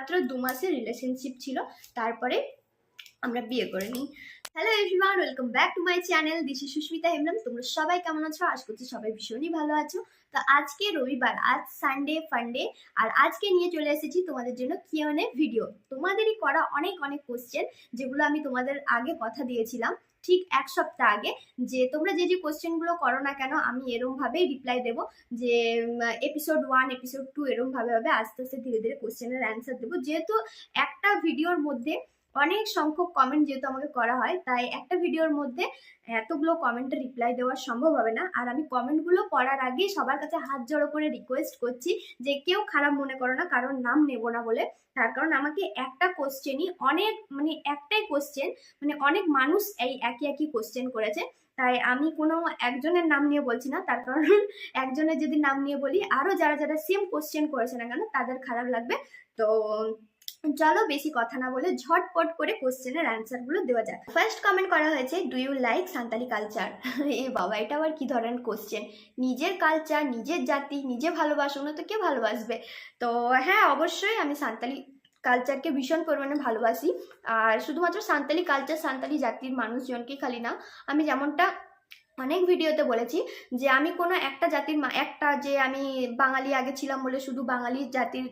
মাত্র দু মাসের রিলেশনশিপ ছিল তারপরে আমরা বিয়ে করে নিই। Hello everyone welcome back to my channel this is Susmita Hemram তোমরা সবাই কেমন আছো? আশা করছি সবাই ভীষণই ভালো আছো। তো আজকে রবিবার, আজ সানডে ফান্ডে আর আজকে নিয়ে চলে এসেছি তোমাদের জন্য কিউএনএ ভিডিও তোমাদেরই করা অনেক অনেক কোশ্চেন যেগুলো আমি তোমাদের আগে কথা দিয়েছিলাম ঠিক এক সপ্তাহ আগে। যে তোমরা যে যে কোশ্চেনগুলো করো না কেন, আমি এরমভাবেই রিপ্লাই দেবো যে এপিসোড ওয়ান এপিসোড টু এরমভাবে ভাবে আস্তে আস্তে ধীরে ধীরে কোশ্চেনের অ্যান্সার দেবো। যেহেতু একটা ভিডিওর মধ্যে অনেক সংখ্যক কমেন্ট যেহেতু আমাকে করা হয়, তাই একটা ভিডিওর মধ্যে এতগুলো কমেন্টে রিপ্লাই দেওয়া সম্ভব হবে না। আর আমি কমেন্টগুলো পড়ার আগে সবার কাছে হাত জড়ো করে রিকোয়েস্ট করছি যে কেউ খারাপ মনে করো না কারণ নাম নেব না বলে। তার কারণ আমাকে একটা কোশ্চেনই অনেক মানে একটাই কোশ্চেন মানে অনেক মানুষ এই একই একই কোশ্চেন করেছে। তাই আমি কোনো একজনের নাম নিয়ে বলছি না, তার কারণ একজনের যদি নাম নিয়ে বলি আরও যারা যারা সেম কোশ্চেন করেছে না কেন, তাদের খারাপ লাগবে। তো চলো বেশি কথা না বলে ঝটপট করে কোশ্চেনের অ্যান্সারগুলো দেওয়া যাক। ফার্স্ট কমেন্ট করা হয়েছে do you like Santali culture এ বাবা, এটা আবার কি ধরনের কোশ্চেন নিজের কালচার নিজের জাতি, নিজে ভালোবাসো না তো কে ভালোবাসবে? তো হ্যাঁ অবশ্যই আমি সান্তালি কালচারকে ভীষণ পরিমাণে ভালোবাসি। আর শুধুমাত্র সান্তালি কালচার সান্তালি জাতির মানুষজনকে খালি না, আমি যেমনটা অনেক ভিডিওতে বলেছি যে আমি কোনো একটা জাতির একটা যে আমি বাঙালি আগে ছিলাম বলে শুধু বাঙালি জাতির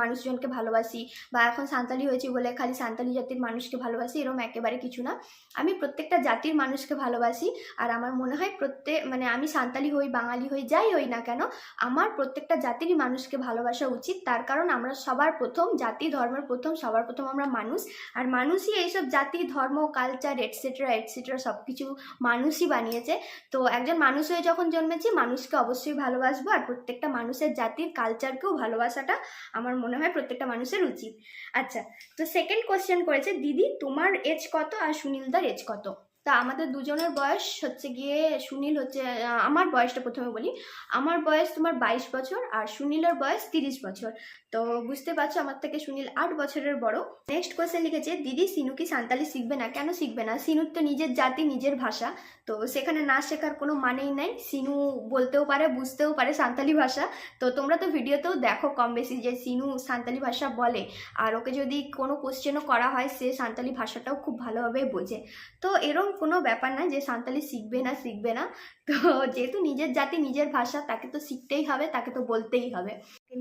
মানুষজনকে ভালোবাসি বা এখন সান্তালি হয়েছি বলে খালি সান্তালি জাতির মানুষকে ভালোবাসি এরকম একেবারে কিছু না। আমি প্রত্যেকটা জাতির মানুষকে ভালোবাসি আর আমার মনে হয় প্রত্যেক মানে আমি সান্তালি হই, বাঙালি হই, যাই হই না কেন, আমার প্রত্যেকটা জাতিরই মানুষকে ভালোবাসা উচিত। তার কারণ আমরা সবার প্রথম জাতি, ধর্মের প্রথম, সবার প্রথম আমরা মানুষ আর মানুষই এইসব জাতি, ধর্ম কালচার এটসেট্রা এটসেট্রা সব কিছু মানুষই বানিয়েছে। তো একজন মানুষ হয়ে যখন জন্মেছি, মানুষকে অবশ্যই ভালোবাসবো আর প্রত্যেকটা মানুষের জাতির কালচারকেও ভালোবাসাটা আমার মনে হয় প্রত্যেকটা মানুষের উচিত। আচ্ছা তো সেকেন্ড কোয়েশ্চেন করেছে, দিদি, তোমার এজ কত আর সুনীলদার এজ কত? তা আমাদের দুজনের বয়স হচ্ছে গিয়ে সুনীল হচ্ছে, আমার বয়সটা প্রথমে বলি। আমার বয়স তোমার বাইশ বছর আর সুনীলের বয়স তিরিশ বছর। তো বুঝতে পারছ আমার থেকে সুনীল আট বছরের বড়। নেক্সট কোয়েশ্চেন লিখেছে, দিদি সিনু কি সান্তালি শিখবে না? কেন শিখবে না? সিনুর তো নিজের জাতি, নিজের ভাষা। তো সেখানে না শেখার কোনো মানেই নাই। সিনু বলতেও পারে, বুঝতেও পারে সান্তালি ভাষা। তো তোমরা তো ভিডিওতেও দেখো কম বেশি যে সিনু সান্তালি ভাষা বলে। আর ওকে যদি কোনো কোশ্চেনও করা হয়, সে সান্তালি ভাষাটাও খুব ভালোভাবে বোঝে। তো এরম কোনো ব্যাপার না যে সাঁতালি শিখবে না শিখবে না। তো যেহেতু নিজের জাতি, নিজের ভাষা, তাকে তো শিখতেই হবে, তাকে তো বলতেই হবে।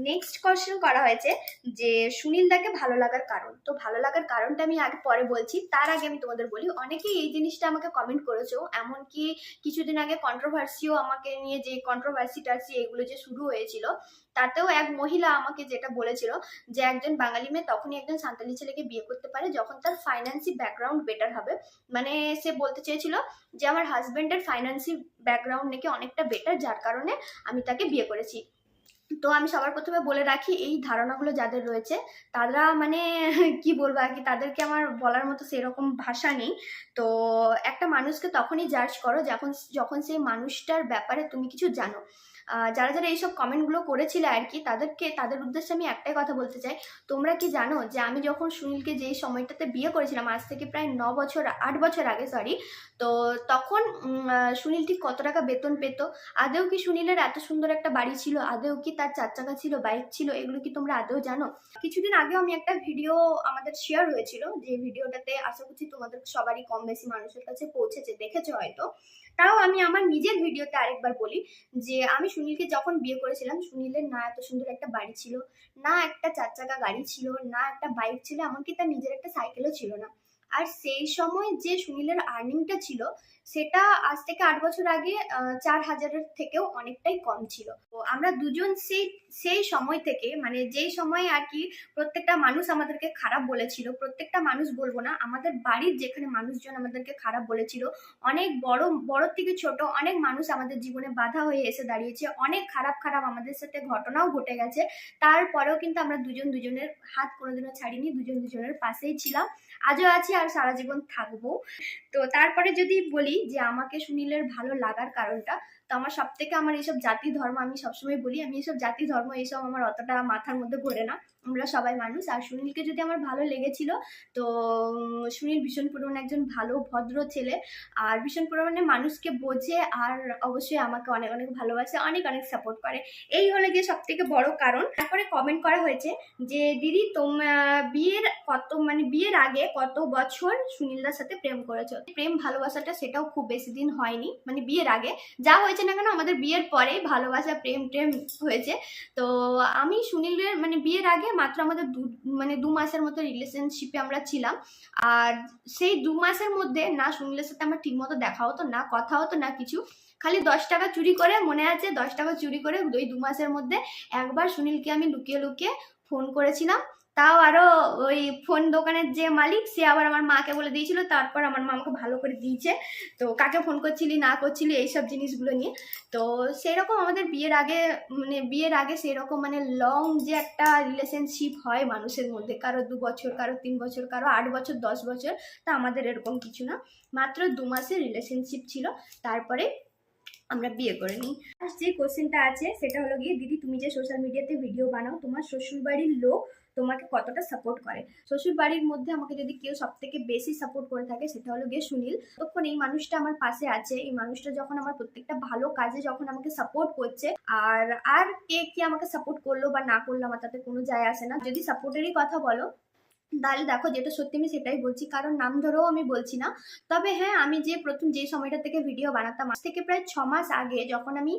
নেক্সট কোশ্চেন করা হয়েছে যে সুনীল দাকে ভালো লাগার কারণ। তো ভালো লাগার কারণটা আমি আগে পরে বলছি। তার আগে আমি তোমাদের বলি, অনেকেই এই জিনিসটা আমাকে কমেন্ট করেছ, এমনকি কিছুদিন আগে কন্ট্রোভার্সিও আমাকে নিয়ে যে কন্ট্রোভার্সি টার্সি এগুলো যে শুরু হয়েছিল, তাতেও এক মহিলা আমাকে যেটা বলেছিল যে একজন বাঙালি মেয়ে তখনই একজন সান্তালি ছেলেকে বিয়ে করতে পারে যখন তার ফাইন্যান্সি ব্যাকগ্রাউন্ড বেটার হবে। মানে সে বলতে চেয়েছিল যে আমার হাজব্যান্ডের ফাইন্যান্সি ব্যাকগ্রাউন্ড নাকি অনেকটা বেটার যার কারণে আমি তাকে বিয়ে করেছি। তো আমি সবার প্রথমে বলে রাখি, এই ধারণাগুলো যাদের রয়েছে, তারা মানে কি বলব আর কি, তাদেরকে আমার বলার মতো সেরকম ভাষা নেই। তো একটা মানুষকে তখনই জাজ করো যখন যখন সেই মানুষটার ব্যাপারে তুমি কিছু জানো। যারা যারা এইসব কমেন্টগুলো করেছিলে আর কি, তাদেরকে, তাদের উদ্দেশ্যে আমি একটাই কথা বলতে চাই। তোমরা কি জানো যে আমি যখন সুনীলকে যেই সময়টাতে বিয়ে করেছিলাম, আজ থেকে প্রায় ন বছর, আট বছর আগে সরি তো তখন সুনীল ঠিক কত টাকা বেতন পেত? আদেও কি সুনীলের এত সুন্দর একটা বাড়ি ছিল? আদেও কি তার চার চাকা ছিল বাইক ছিল, এগুলো কি তোমরা আদৌ জানো? কিছুদিন আগেও আমি একটা ভিডিও আমাদের শেয়ার হয়েছিল, যে ভিডিওটাতে আশা করছি তোমাদের সবারই কম বেশি মানুষের কাছে পৌঁছেছে, দেখেছ হয়তো। তাও আমি আমার নিজের ভিডিওতে আরেকবার বলি, যে আমি সুনীলকে যখন বিয়ে করেছিলাম, সুনীলের না এত সুন্দর একটা বাড়ি ছিল, না একটা চার চাকা গাড়ি ছিল, না একটা বাইক ছিল, এমনকি তার নিজের একটা সাইকেলও ছিল না। আর সেই সময় যে সুনীলের আর্নিংটা ছিল সেটা আজ থেকে আট বছর আগে চার হাজারের থেকেও অনেকটাই কম ছিল। তো আমরা দুজন সেই সেই সময় থেকে মানে যেই সময় আর কি প্রত্যেকটা মানুষ আমাদেরকে খারাপ বলেছিল, প্রত্যেকটা মানুষ বলব না, আমাদের বাড়ির যেখানে মানুষজন আমাদেরকে খারাপ বলেছিল, অনেক বড় বড় থেকে ছোট অনেক মানুষ আমাদের জীবনে বাধা হয়ে এসে দাঁড়িয়েছে, অনেক খারাপ খারাপ আমাদের সাথে ঘটনাও ঘটে গেছে। তারপরেও কিন্তু আমরা দুজন দুজনের হাত কোনোদিনও ছাড়িনি, দুজন দুজনের পাশেই ছিলাম। আজও আছি আর সারা জীবন থাকব। তো তারপরে যদি বলি যে আমাকে সুনীলের ভালো লাগার কারণটা তো আমার সব থেকে আমার এইসব জাতি ধর্ম আমি সবসময় বলি, আমি এইসব জাতি ধর্ম এইসব আমার অতটা মাথার মধ্যে ঘোরে না। আমরা সবাই মানুষ। আর সুনীলকে যদি আমার ভালো লেগেছিল, তো সুনীল ভীষণ পরিমাণে একজন ভালো, ভদ্র ছেলে। আর ভীষণ পরিমাণে মানুষকে বোঝে আর অবশ্যই আমাকে অনেক অনেক ভালোবাসে, অনেক অনেক সাপোর্ট করে। এই হলো গিয়ে সব থেকে বড় কারণ। তারপরে কমেন্ট করা হয়েছে যে, দিদি তোমরা বিয়ের কত মানে বিয়ের আগে কত বছর সুনীলদার সাথে প্রেম করেছ? প্রেম ভালোবাসাটা সেটাও খুব বেশি দিন হয়নি। মানে বিয়ের আগে। যা হয়েছে না কেন, আমাদের বিয়ের পরেই ভালোবাসা, প্রেম প্রেম হয়েছে। তো আমি সুনীলের মানে বিয়ের আগে মাত্র আমাদের দু মানে দু মাসের মতো রিলেশনশিপে আমরা ছিলাম। আর সেই দু মাসের মধ্যে না সুনীলের সাথে আমার ঠিকমতো দেখা হতো, না কথা হতো, না কিছু। খালি দশ টাকা চুরি করে, মনে আছে, দশ টাকা চুরি করে ওই দু মাসের মধ্যে একবার সুনীলকে আমি লুকিয়ে লুকিয়ে ফোন করেছিলাম। তাও আরও ওই ফোন দোকানের যে মালিক, সে আবার আমার মাকে বলে দিয়েছিল, তারপর আমার মা আমাকে ভালো করে দিয়েছে। তো কাকে ফোন করছিলি, না করছিলি, এইসব জিনিসগুলো নিয়ে। তো সেরকম আমাদের বিয়ের আগে মানে বিয়ের আগে সেরকম মানে লং যে একটা রিলেশনশিপ হয় মানুষের মধ্যে, কারও দু বছর, কারও তিন বছর, কারও আট বছর, দশ বছর, তা আমাদের এরকম কিছু না। মাত্র দু মাসের রিলেশনশিপ ছিল, তারপরে আমরা বিয়ে করে নিই। আর যে কোশ্চেনটা আছে, সেটা হলো গিয়ে, দিদি, তুমি যে সোশ্যাল মিডিয়াতে ভিডিও বানাও, তোমার শ্বশুরবাড়ির লোক তোমাকে কতটা সাপোর্ট করে। শ্বশুর বাড়ির মধ্যে আমাকে যদি কেউ সব থেকে বেশি সাপোর্ট করে থাকে, সেটা হলো গিয়ে সুনীল। তখন এই মানুষটা আমার পাশে আছে। এই মানুষটা যখন আমার প্রত্যেকটা ভালো কাজে যখন আমাকে সাপোর্ট করছে, আর আর কে, কি আমাকে সাপোর্ট করল বা না করল আমার তাতে কোনো যায় আসে না। যদি সাপোর্টেরই কথা বলো তাহলে দেখো যেটা সত্যি আমি সেটাই বলছি, কারণ নাম ধরেও আমি বলছি না। তবে হ্যাঁ আমি যে প্রথম যে সময়টা থেকে ভিডিও বানাতাম, আজ থেকে প্রায় ছ মাস আগে যখন আমি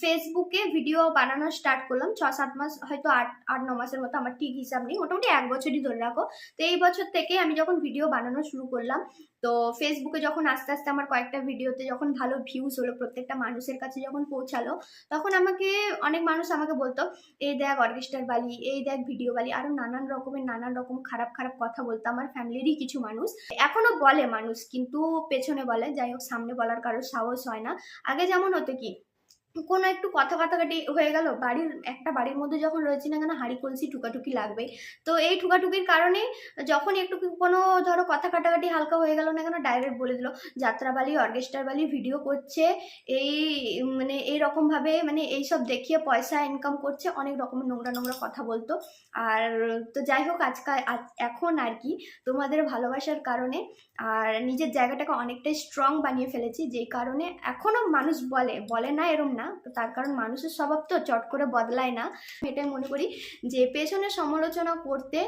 ফেসবুকে ভিডিও বানানো স্টার্ট করলাম, ছ সাত মাস, হয়তো আট আট, ন মাসের মতো আমার ঠিক হিসাব নেই। মোটামুটি এক বছরই ধরে রাখো। তো এই বছর থেকে আমি যখন ভিডিও বানানো শুরু করলাম তো ফেসবুকে যখন আস্তে আস্তে আমার কয়েকটা ভিডিওতে যখন ভালো ভিউজ হলো, প্রত্যেকটা মানুষের কাছে যখন পৌঁছালো, তখন আমাকে অনেক মানুষ আমাকে বলতো, এই দেখ অর্কেস্টার বালি, এই দেখ ভিডিও বালি। আরও নানান রকমের, নানান রকম খারাপ খারাপ কথা বলতো আমার ফ্যামিলিরই কিছু মানুষ। এখনও বলে মানুষ, কিন্তু পেছনে বলে। যাই হোক, সামনে বলার কারোর সাহস হয় না। আগে যেমন হতো কি কোনো একটু কথা কাটাকাটি হয়ে গেল, বাড়ির একটা বাড়ির মধ্যে যখন রয়েছি না কেন, হাঁড়ি কলসি টুকাটুকি লাগবে। তো এই টুকাটুকির কারণে যখন একটু কোনো ধরো কথা কাটাকাটি হালকা হয়ে গেল না কেন ডাইরেক্ট বলে দিল, যাত্রাবালি অর্কেস্ট্রার বালি ভিডিও করছে, এই মানে এই রকমভাবে মানে এইসব দেখিয়ে পয়সা ইনকাম করছে, অনেক রকমের নোংরা নোংরা কথা বলতো। আর তো যাই হোক আজকাল আজ- এখন আর কি তোমাদের ভালোবাসার কারণে আর নিজের জায়গাটাকে অনেকটাই স্ট্রং বানিয়ে ফেলেছি, যেই কারণে এখনও মানুষ বলে বলে না এরম না। তো তার কারণ মানুষের স্বভাব তো চট করে বদলায় না। এটাই মনে করি যে পেছনে সমালোচনা করতে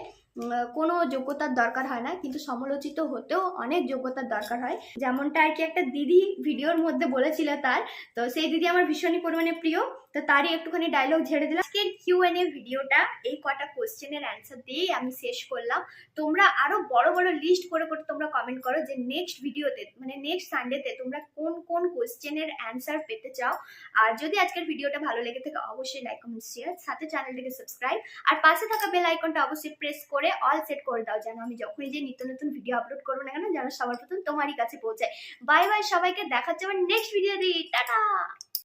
কোনো যোগ্যতার দরকার হয় না, কিন্তু সমালোচিত হতেও অনেক যোগ্যতার দরকার হয়। যেমনটা আর কি একটা দিদি ভিডিওর মধ্যে বলেছিল তার, তো সেই দিদি আমার ভীষণই পরিমাণে প্রিয়, তো তারই একটুখানি ডায়লগ ঝেড়ে দিলাম। আজকের কিউ এন এ ভিডিওটা, এই কটা কোশ্চেনের অ্যান্সার দিয়েই আমি শেষ করলাম। তোমরা আরও বড় বড় লিস্ট করে করে তোমরা কমেন্ট করো যে নেক্সট ভিডিওতে মানে নেক্সট সানডেতে তোমরা কোন কোন কোশ্চেনের অ্যান্সার পেতে চাও। আর যদি আজকের ভিডিওটা ভালো লেগে থাকে, অবশ্যই লাইক কমেন্ট শেয়ার সাথে চ্যানেলটিকে সাবস্ক্রাইব আর পাশে থাকা বেল আইকনটা অবশ্যই প্রেস করে অল সেট করে দাও যেন আমি যখনই যে নিত্য নতুন ভিডিও আপলোড করব না কেন, যেন সবার প্রথম তোমারই কাছে পৌঁছায়। বাই বাই সবাইকে, দেখাচ্ছে আমার নেক্সট ভিডিও দিই টাটা!